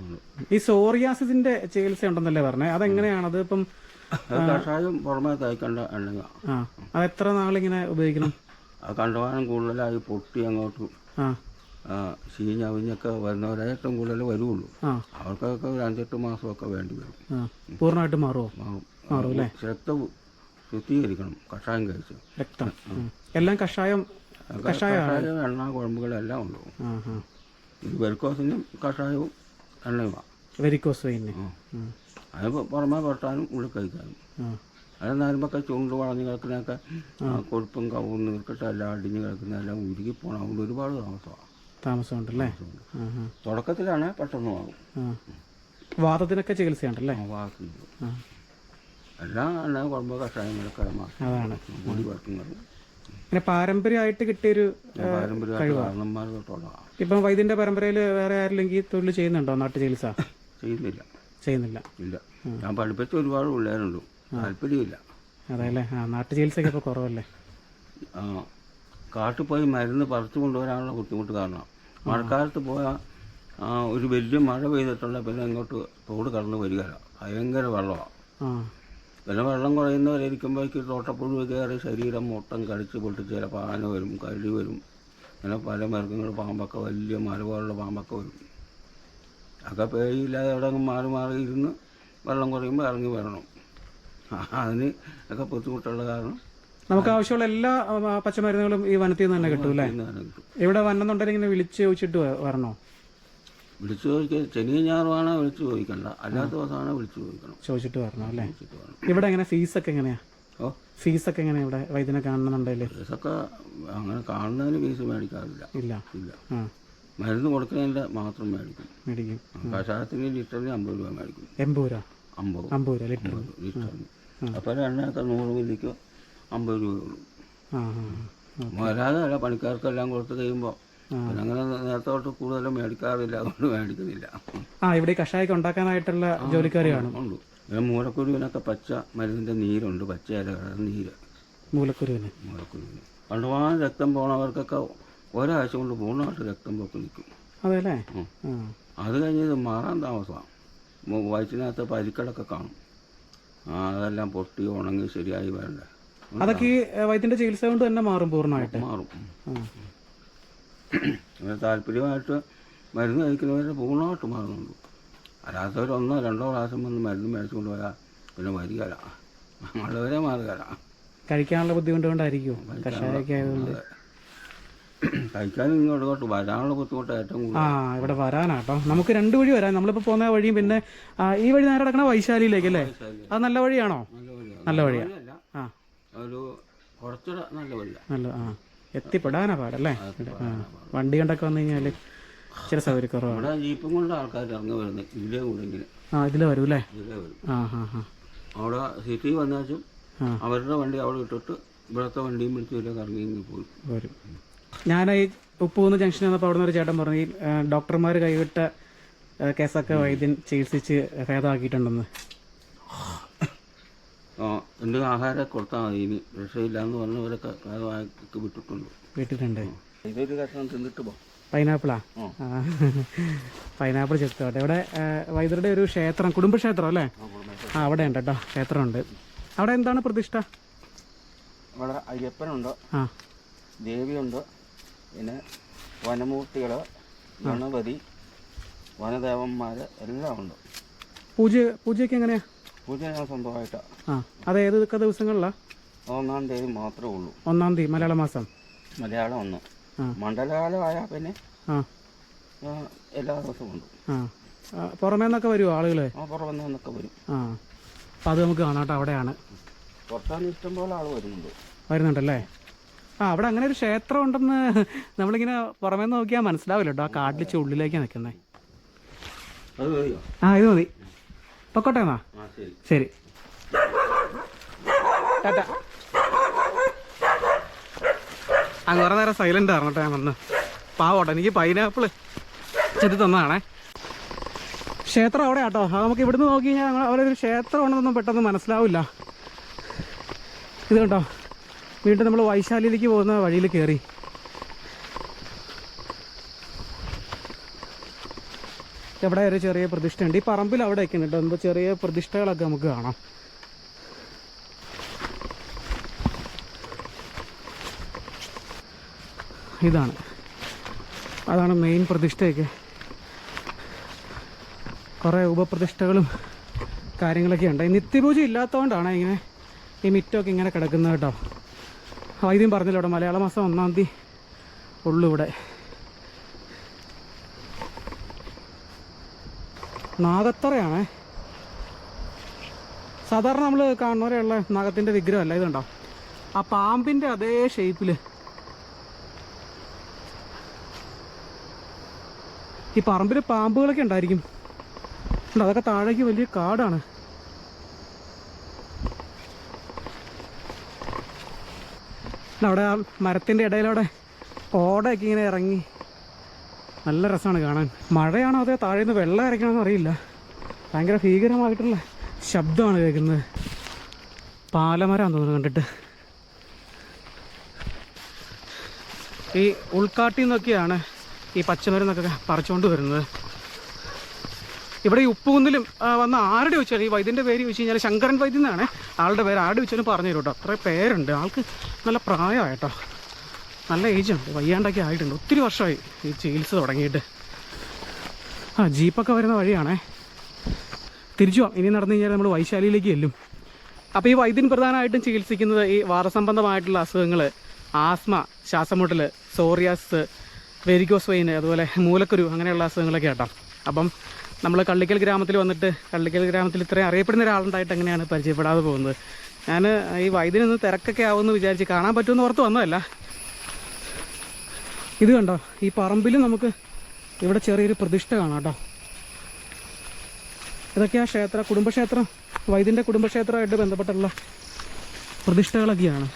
ഈ സോറിയാസിന്റെ ചികിത്സ ഉണ്ടെന്നല്ലേ പറഞ്ഞേ? അതെങ്ങനെയാണ്? അത് ഇപ്പം കഷായം പുറമേ തയ്ക്കേണ്ട എണ്ണ ആ. അത് എത്ര നാളിങ്ങനെ ഉപയോഗിക്കണം? ആ കണ്ടമാനം കൂടുതലായി പൊട്ടി അങ്ങോട്ട്. ആ. അവിഞ്ഞൊക്കെ വരുന്നവരെ ഏറ്റവും കൂടുതൽ വരുള്ളൂ അവർക്കൊക്കെ ഒരു അഞ്ചെട്ട് മാസമൊക്കെ വേണ്ടി വരും. പൂർണമായിട്ട് മാറുമോ മാറും. അല്ലേ? രക്തം ശുദ്ധീകരിക്കണം കഷായം കഴിച്ച്. രക്തം. എല്ലാം കഷായം കഷായം എണ്ണ കുഴമ്പുകളെല്ലാം ഉണ്ട് ഇത് വെരിക്കോസിനും കഷായവും എണ്ണയുമാണ് വെരിക്കോസ് വെയിന് പുറമെ പുരട്ടാനും ഉള്ളിൽ കഴിക്കാനും. അത് നരുമ്പൊക്കെ ചുണ്ട് വളഞ്ഞ് കിടക്കുന്നതൊക്കെ കൊഴുപ്പും കവും നിൽക്കട്ടെ എല്ലാം അടിഞ്ഞ് കിടക്കുന്നതെല്ലാം ഉരുകി പോകണം അതുകൊണ്ട് ഒരുപാട് താമസമാണ്. താമസമുണ്ടല്ലേ? തുടക്കത്തിലാണ് പെട്ടെന്ന് ആകും വാദത്തിനൊക്കെ ചികിത്സയുണ്ടല്ലേ? എല്ലാം കുഴമ്പ് കഷായങ്ങളൊക്കെ അതാണ്. മുടി വറുക്കുന്നത് പിന്നെ പാരമ്പര്യമായിട്ട് കിട്ടിയൊരു ഇപ്പം വൈദ്യന്റെ പരമ്പരയിൽ വേറെ ആരില്ലെങ്കിൽ തൊഴിൽ ചെയ്യുന്നുണ്ടോ നാട്ടു ചികിത്സ ചെയ്യുന്നില്ല. ചെയ്യുന്നില്ല. ഇല്ല. ഞാൻ പഠിപ്പിച്ച ഒരുപാട് പിള്ളേരുണ്ട്. താല്പര്യമില്ല. അതെ ആ നാട്ടു ചികിത്സയൊക്കെ ഇപ്പോൾ കുറവല്ലേ? ആ കാട്ടിൽ പോയി മരുന്ന് പറിച്ചു കൊണ്ടുവരാനുള്ള ബുദ്ധിമുട്ട് കാരണം. മഴക്കാലത്ത് പോയാൽ ഒരു വലിയ മഴ പെയ്തിട്ടുള്ള പിന്നെ ഇങ്ങോട്ട് തോട് കടന്ന് വരികയില്ല ഭയങ്കര വെള്ളമാണ് പിന്നെ വെള്ളം കുറയുന്നവരിക്കുമ്പോഴേക്ക് തോട്ടപ്പുഴ കയറി ശരീരം മൊത്തം കടിച്ച് പൊട്ടിച്ച് ചിലപ്പോൾ ആന വരും കഴി വരും. അങ്ങനെ പല മൃഗങ്ങൾ പാമ്പൊക്കെ വലിയ മല പോലുള്ള പാമ്പൊക്കെ വരും. അതൊക്കെ പേടിയില്ലാതെ എവിടെ മാറി മാറി ഇരുന്ന് വെള്ളം കുറയുമ്പോൾ ഇറങ്ങി വരണം. അതിന് ഒക്കെ ബുദ്ധിമുട്ടുള്ള കാരണം നമുക്ക് ആവശ്യമുള്ള എല്ലാ പച്ചമരുന്നുകളും ഈ വനത്തിൽ നിന്ന് തന്നെ കിട്ടും അല്ലേ? ഇവിടെ വന്നെന്നുണ്ടെങ്കിൽ ഇങ്ങനെ വിളിച്ച് ചോദിച്ചിട്ട് വരണോ? വിളിച്ചു ചോദിക്കുക ശനിയും ഞായറുമാണ് വിളിച്ചു ചോദിക്കണ്ട. അല്ലാത്ത ദിവസമാണ് വിളിച്ചു ചോദിക്കണം. ചോദിച്ചിട്ട് വരണം അല്ലേ? ഇവിടെ എങ്ങനെ ഫീസൊക്കെ എങ്ങനെയാ? ഓ. ഫീസൊക്കെ എങ്ങനെയാ ഇവിടെ വൈദ്യനെ കാണണമെന്നുണ്ടല്ലേ ഫീസൊക്കെ അങ്ങനെ കാണുന്നതിന് ഫീസ് മേടിക്കാറില്ല. ഇല്ല. ഇല്ല. മരുന്ന് കൊടുക്കുന്നതിന്റെ മാത്രം മേടിക്കും. മേടിക്കും. കഷായത്തിന് ലിറ്ററിന് അമ്പത് രൂപ മേടിക്കും. എൺപത് രൂപ. അമ്പത്. അമ്പത് രൂപ ലിറ്റർ ലിറ്ററിന്. അപ്പോൾ എണ്ണയൊക്കെ നൂറ് മില്ലിക്കോ അമ്പത് രൂപയുള്ളൂ മുതലാതെ അല്ല പണിക്കാർക്കെല്ലാം കൊടുത്ത് കഴിയുമ്പോൾ അങ്ങനെ നേരത്തോട്ട് തൊട്ട് കൂടുതലും മേടിക്കാറില്ല അതുകൊണ്ട് മേടിക്കുന്നില്ല. ആ ഇവിടെ കഷായൊക്കെ ഉണ്ടാക്കാനായിട്ടുള്ള ജോലിക്കാർ കാണും. ഉണ്ട്. മൂലക്കുരുവിനൊക്കെ പച്ച മരുന്നിന്റെ നീരുണ്ട് പച്ച ഇലകളുടെ നീര്. മൂലക്കുരുവിന്. മൂലക്കുരുവിന്. പണ്ടുപോകാൻ രക്തം പോണവർക്കൊക്കെ ഒരാഴ്ച കൊണ്ട് പൂർണമായിട്ട് രക്തം പൊക്കി നിൽക്കും. അതെ അല്ലേ ആ. അത് കഴിഞ്ഞ് ഇത് മാറാൻ താമസമാണ് വയറ്റിനകത്ത് പരിക്കളൊക്കെ കാണും. അതെല്ലാം പൊട്ടി ഉണങ്ങി ശരിയായി വരണ്ട. അതൊക്കെ ഈ വൈദ്യന്റെ ചികിത്സ കൊണ്ട് തന്നെ മാറും പൂർണമായിട്ട്? മാറും. താല്പര്യമായിട്ട് മരുന്ന് കഴിക്കുന്നവരെ പൂർണമായിട്ട് മാറുന്നുണ്ട്. അല്ലാത്തവർ ഒന്നോ രണ്ടോ പ്രാവശ്യം വന്ന് മരുന്ന് മേടിച്ചു കൊണ്ടുപോയാൽ പിന്നെ വരികയില്ല നമ്മളവരെ മാറുകയില്ല കഴിക്കാനുള്ള ബുദ്ധിമുട്ട് കൊണ്ടായിരിക്കും. കഷായൊക്കെ ആയതുകൊണ്ട്. കഴിക്കാനും വരാനുള്ള ബുദ്ധിമുട്ട് ഏറ്റവും ആ ഇവിടെ വരാനാട്ടോ നമുക്ക് രണ്ട് വഴി വരാം. നമ്മളിപ്പോ പോകുന്ന വഴിയും പിന്നെ ഈ വഴി നേരെ കിടക്കണ വൈശാലിയിലേക്ക് അല്ലേ? അത് നല്ല വഴിയാണോ? നല്ല വഴിയാണ് വഴിയാ. ആ. ഒരു കുറച്ചുകൂടെ നല്ല വഴിയാണ് നല്ല ആ. എത്തിപ്പെടാനാ പാടല്ലേ വണ്ടി കണ്ടൊക്കെ വന്നു കഴിഞ്ഞാൽ ചില സൗകര്യക്കുറവാണ്. ഇവിടെ ജീപ്പും കൊണ്ട് ആൾക്കാർ ഇറങ്ങി വരുന്നത് ഇതിലേ ആ ഇതിൽ വരും അല്ലേ? ഇതിലേ വരും. ആ ഹാ ഹാ അവിടെ സിറ്റി വന്നാച്ചും അവരുടെ വണ്ടി അവിടെ ഇട്ടിട്ട് ഇവിടുത്തെ വണ്ടിയും പിടിച്ചു കറങ്ങി പോയി വരും. ഞാൻ ഈ ഉപ്പുകുന്ന് ജംഗ്ഷനിൽ വന്നപ്പോൾ അവിടെ നിന്ന് ഒരു ചേട്ടൻ പറഞ്ഞു ഈ ഡോക്ടർമാർ കൈവിട്ട കേസൊക്കെ വൈദ്യൻ ചികിത്സിച്ച് ഭേദമാക്കിയിട്ടുണ്ടെന്ന്. എന്റെ ആഹാരം കൊടുത്താൽ മതി. ഇനി രക്ഷയില്ല എന്ന് പറഞ്ഞവരൊക്കെ വിട്ടിട്ടുണ്ട്. വീട്ടിലുണ്ട് ഇതൊരു കഷ്ണം തിന്നിട്ട് പോ. പൈനാപ്പിളാ? പൈനാപ്പിൾ ചെത്തോട്ടെ ഇവിടെ വൈദ്യരുടെ ഒരു ക്ഷേത്രം കുടുംബക്ഷേത്രം അല്ലേ? ആ അവിടെ ഉണ്ട് കേട്ടോ ക്ഷേത്രമുണ്ട്. അവിടെ എന്താണ് പ്രതിഷ്ഠ? ഇവിടെ അയ്യപ്പനുണ്ട് ആ. ദേവിയുണ്ട് പിന്നെ വനമൂർത്തികൾ ഗണപതി വനദേവന്മാർ എല്ലാം ഉണ്ട്. പൂജ പൂജയൊക്കെ എങ്ങനെയാ? പൂജ ഞാൻ സ്വന്തമായിട്ടാണ് ആ അത് ഏതൊക്കെ ദിവസങ്ങളിലാണ് ഒന്നാം തീയതി മാത്രമേ ഉള്ളൂ. ഒന്നാം തീയതി മലയാള മാസം. മലയാളം ഒന്ന്. മണ്ഡലകാലമായ മണ്ഡലകാലമായാൽ പിന്നെ എല്ലാ ദിവസവും ഉണ്ട്. പുറമേ നിന്നൊക്കെ വരുമോ ആളുകൾ ആ പുറമേ നിന്നൊക്കെ വരും. ആ. അപ്പം അത് നമുക്ക് കാണാം കേട്ടോ അവിടെയാണ്. പുറത്താണ് ഇഷ്ടംപോലെ ആൾ വരുന്നുണ്ട്. വരുന്നുണ്ടല്ലേ? ആ അവിടെ അങ്ങനെ ഒരു ക്ഷേത്രം ഉണ്ടെന്ന് നമ്മളിങ്ങനെ പുറമേ നോക്കിയാൽ മനസ്സിലാവില്ല കേട്ടോ ആ കാട്ടിലിച്ച് ഉള്ളിലേക്കാണ് നിൽക്കുന്നത് ആ ഇത് മതി. പൊക്കോട്ടെ എന്നാ? ശരി. ടാറ്റ. ആ കുറേ നേരം സൈലന്റ് ആയിരുന്നു കേട്ടോ ഞാൻ വന്ന്. പാവോട്ടെ എനിക്ക് പൈനാപ്പിൾ ചെത്തി തന്നതാണേ. ക്ഷേത്രം അവിടെ ആട്ടോ. അത് നമുക്ക് ഇവിടുന്ന് നോക്കി കഴിഞ്ഞാൽ അവിടെ ഒരു ക്ഷേത്രം ഉണ്ടെന്നൊന്നും പെട്ടെന്ന് മനസ്സിലാവില്ല. ഇത് കണ്ടോ? വീണ്ടും നമ്മൾ വൈശാലിയിലേക്ക് പോകുന്ന വഴിയിൽ കയറി. ഇവിടെ ഒരു ചെറിയ പ്രതിഷ്ഠയുണ്ട്. ഈ പറമ്പിൽ അവിടെ ഒക്കെ ഉണ്ട് എന്തോ ചെറിയ പ്രതിഷ്ഠകളൊക്കെ നമുക്ക് കാണാം. ഇതാണ്. അതാണ് മെയിൻ പ്രതിഷ്ഠയൊക്കെ. കുറേ ഉപപ്രതിഷ്ഠകളും കാര്യങ്ങളൊക്കെ ഉണ്ട്. നിത്യപൂജ ഇല്ലാത്തതുകൊണ്ടാണ് ഇങ്ങനെ ഈ മിറ്റമൊക്കെ ഇങ്ങനെ കിടക്കുന്നത് കേട്ടോ. വൈദ്യം പറഞ്ഞല്ലോ ഇവിടെ മലയാള മാസം ഒന്നാം തീയതി ഉള്ളു ഇവിടെ. നാഗത്തറയാണേ. സാധാരണ നമ്മൾ കാണുന്നവരെയുള്ള നാഗത്തിന്റെ വിഗ്രഹമല്ല ഇതുണ്ടോ ആ പാമ്പിന്റെ അതേ ഷേപ്പിൽ ഈ പറമ്പിൽ പാമ്പുകളൊക്കെ ഉണ്ടായിരിക്കും. ഉണ്ട് അതൊക്കെ താഴേക്ക് വലിയ കാടാണ്. അവിടെ ആ മരത്തിന്റെ ഇടയിലൂടെ ഓടയൊക്കെ ഇങ്ങനെ ഇറങ്ങി. നല്ല രസമാണ് കാണാൻ. മഴയാണോ അതോ താഴെ നിന്ന് വെള്ളം ഇറക്കണമെന്ന് അറിയില്ല. ഭയങ്കര ഭീകരമായിട്ടുള്ള ശബ്ദമാണ് കേൾക്കുന്നത്. പാലമരം തോന്നുന്നു കണ്ടിട്ട്. ഈ ഉൾക്കാട്ടിൽ നിന്നൊക്കെയാണ് ഈ പച്ചമരുന്നൊക്കെ പറിച്ചുകൊണ്ട് വരുന്നത്. ഇവിടെ ഈ ഉപ്പുകുന്നിലും വന്ന ആരുടെ ചോദിച്ചാൽ ഈ വൈദ്യന്റെ പേര് ചോദിച്ചു കഴിഞ്ഞാൽ ശങ്കരൻ വൈദ്യൻ എന്നാണ്. ആളുടെ പേര് ആട് വെച്ചാലും പറഞ്ഞു തരും കേട്ടോ അത്ര പേരുണ്ട്. ആൾക്ക് നല്ല പ്രായമായിട്ടോ. നല്ല ഏജ് ഉണ്ട്. വയ്യാണ്ടൊക്കെ ആയിട്ടുണ്ട്. ഒത്തിരി വർഷമായി ഈ ചികിത്സ തുടങ്ങിയിട്ട്. ആ ജീപ്പൊക്കെ വരുന്ന വഴിയാണേ. തിരിച്ചു ഇനി നടന്നു കഴിഞ്ഞാൽ നമ്മൾ വൈശാലിയിലേക്ക് ചെല്ലും. അപ്പോൾ ഈ വൈദ്യൻ പ്രധാനമായിട്ടും ചികിത്സിക്കുന്നത് ഈ വാദസംബന്ധമായിട്ടുള്ള അസുഖങ്ങൾ ആസ്മ ശ്വാസമുട്ടൽ സോറിയാസ് വെരിക്കോസ് വെയിൻ അതുപോലെ മൂലക്കുരു അങ്ങനെയുള്ള അസുഖങ്ങളൊക്കെ ആട്ടോ അപ്പം നമ്മൾ കള്ളിക്കൽ ഗ്രാമത്തിൽ വന്നിട്ട് കള്ളിക്കൽ ഗ്രാമത്തിൽ ഇത്രയും അറിയപ്പെടുന്ന ഒരാളുണ്ടായിട്ട് എങ്ങനെയാണ് പരിചയപ്പെടാതെ പോകുന്നത്? ഞാൻ ഈ വൈദ്യനൊന്ന് തിരക്കൊക്കെ ആവുമെന്ന് വിചാരിച്ച് കാണാൻ പറ്റുമെന്ന് ഓർത്ത് വന്നതല്ല. ഇത് കണ്ടോ? ഈ പറമ്പിൽ നമുക്ക് ഇവിടെ ചെറിയൊരു പ്രതിഷ്ഠ കാണാം കേട്ടോ. ഇതൊക്കെയാ ക്ഷേത്ര കുടുംബക്ഷേത്രം വൈദ്യന്റെ കുടുംബക്ഷേത്രമായിട്ട് ബന്ധപ്പെട്ടുള്ള പ്രതിഷ്ഠകളൊക്കെയാണ്.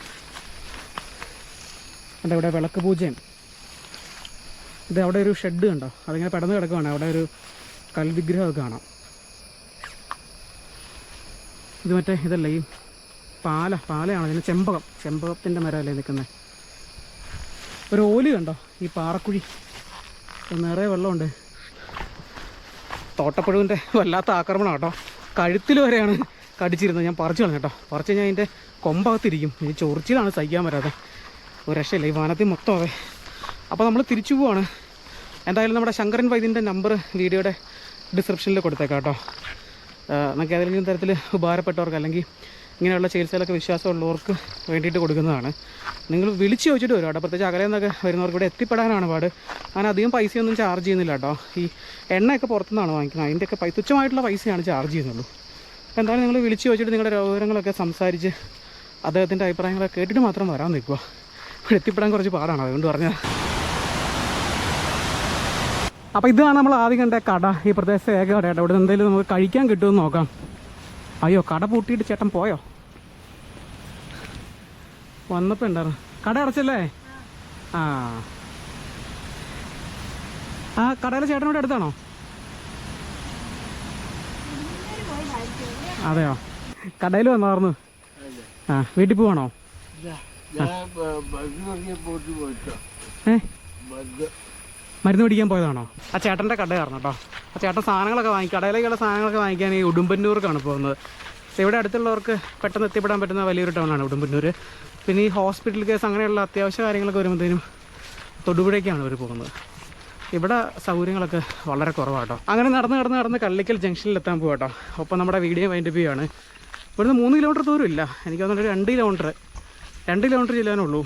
കണ്ടോ ഇവിടെ വിളക്ക് പൂജയും ഇത് അവിടെ ഒരു ഷെഡ് കണ്ടോ? അതിങ്ങനെ പെടന്ന് കിടക്കുവാണ്. അവിടെ ഒരു കൽവിഗ്രഹം കാണാം. ഇത് മറ്റേ ഇതല്ല ഈ പാല പാലയാണ്? അതിന് ചെമ്പകം ചെമ്പകത്തിന്റെ മരമല്ലേ നിൽക്കുന്നത് ഒരു ഓലി കണ്ടോ? ഈ പാറക്കുഴി. നിറയെ വെള്ളമുണ്ട്. തോട്ടപ്പുഴുവിന്റെ വല്ലാത്ത ആക്രമണം കേട്ടോ. കഴുത്തിൽ വരെയാണ് കടിച്ചിരുന്നത്. ഞാൻ പറിച്ചു കളഞ്ഞു കേട്ടോ. പറിച്ച് കഴിഞ്ഞാൽ അതിന്റെ കൊമ്പകത്തിരിക്കും. ഇനി ചൊറിച്ചിലാണ് സഹിക്കാൻ വരാതെ ഒരു രക്ഷയില്ല. ഈ വനത്തിൽ മൊത്തം അപ്പോൾ നമ്മൾ തിരിച്ചു പോവാണ്. എന്തായാലും നമ്മുടെ ശങ്കരൻ വൈദ്യന്റെ നമ്പർ വീഡിയോയുടെ ഡിസ്ക്രിപ്ഷനിൽ കൊടുത്തേക്കാം കേട്ടോ നമുക്ക് ഏതെങ്കിലും തരത്തിൽ ഉപകാരപ്പെട്ടവർക്ക് അല്ലെങ്കിൽ ഇങ്ങനെയുള്ള ചികിത്സയിലൊക്കെ വിശ്വാസമുള്ളവർക്ക് വേണ്ടിയിട്ട് കൊടുക്കുന്നതാണ്. നിങ്ങൾ വിളിച്ച് ചോദിച്ചിട്ട് വരും കേട്ടോ. പ്രത്യേകിച്ച് അകലെ നിന്നൊക്കെ വരുന്നവർക്ക് ഇവിടെ എത്തിപ്പെടാനാണ് പാട്. അങ്ങനെ അധികം പൈസയൊന്നും ചാർജ് ചെയ്യുന്നില്ല കേട്ടോ. ഈ എണ്ണയൊക്കെ പുറത്തുനിന്നാണ് വാങ്ങിക്കുന്നത്. അതിന്റെയൊക്കെ പൈ തുച്ഛമായിട്ടുള്ള പൈസയാണ് ചാർജ് ചെയ്യുന്നുള്ളൂ. അപ്പോൾ എന്തായാലും നിങ്ങൾ വിളിച്ച് ചോദിച്ചിട്ട് നിങ്ങളുടെ രോഗവിവരങ്ങളൊക്കെ സംസാരിച്ച് അദ്ദേഹത്തിന്റെ അഭിപ്രായങ്ങളൊക്കെ കേട്ടിട്ട് മാത്രം വരാൻ നിൽക്കുക. ഇവിടെ എത്തിപ്പെടാൻ കുറച്ച് പാടാണ്. അതുകൊണ്ട് പറഞ്ഞാൽ അപ്പോൾ ഇതാണ് നമ്മൾ ആദ്യം കണ്ട കട. ഈ പ്രദേശത്തെ ഏക കടയാട്ടോ. ഇവിടെ എന്തെങ്കിലും നമുക്ക് കഴിക്കാൻ കിട്ടുമെന്ന് നോക്കാം. അയ്യോ കട പൂട്ടിയിട്ട് ചേട്ടൻ പോയോ? വന്നപ്പോൾ ഉണ്ടായിരുന്നു കട അടച്ചല്ലേ? ആ. ആ കടയിലെ ചേട്ടനോട് അടുത്താണോ? അതെയോ? കടയിൽ വന്നായിരുന്നു ആ വീട്ടിൽ പോവാണോ? ഏ മരുന്ന് പിടിക്കാൻ പോയതാണോ? ആ ചേട്ടന്റെ കട കാരണം കേട്ടോ ആ ചേട്ടൻ സാധനങ്ങളൊക്കെ വാങ്ങി കടയിലേക്കുള്ള സാധനങ്ങളൊക്കെ വാങ്ങിക്കാൻ ഈ ഉടുമ്പന്നൂർക്കാണ് പോകുന്നത്. ഇവിടെ അടുത്തുള്ളവർക്ക് പെട്ടെന്ന് എത്തിപ്പെടാൻ പറ്റുന്ന വലിയൊരു ടൗണാണ് ഉടുമ്പന്നൂർ പിന്നെ ഈ ഹോസ്പിറ്റൽ കേസ് അങ്ങനെയുള്ള അത്യാവശ്യ കാര്യങ്ങളൊക്കെ വരുമ്പോഴത്തേനും തൊടുപുഴയ്ക്കാണ് അവർ പോകുന്നത്. ഇവിടെ സൗകര്യങ്ങളൊക്കെ വളരെ കുറവാട്ടോ അങ്ങനെ നടന്ന് നടന്ന് നടന്ന് കള്ളിക്കൽ ജംഗ്ഷനിൽ എത്താൻ പോകാട്ടോ ഒപ്പം നമ്മുടെ വീഡിയോ വൈൻഡപ്പ് ചെയ്യുകയാണ് ഇവിടുന്ന് മൂന്ന് കിലോമീറ്റർ ദൂരം ഇല്ല. എനിക്ക് തോന്നുന്നുണ്ട് രണ്ട് കിലോമീറ്റർ രണ്ട് കിലോമീറ്റർ ചെല്ലാനുള്ളൂ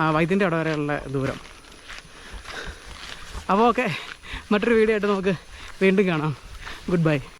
ആ വൈദ്യന്റെ അവിടെ വരെയുള്ള ദൂരം. അപ്പോൾ ഓക്കെ മറ്റൊരു വീഡിയോ ആയിട്ട് നമുക്ക് വീണ്ടും കാണാം. Good bye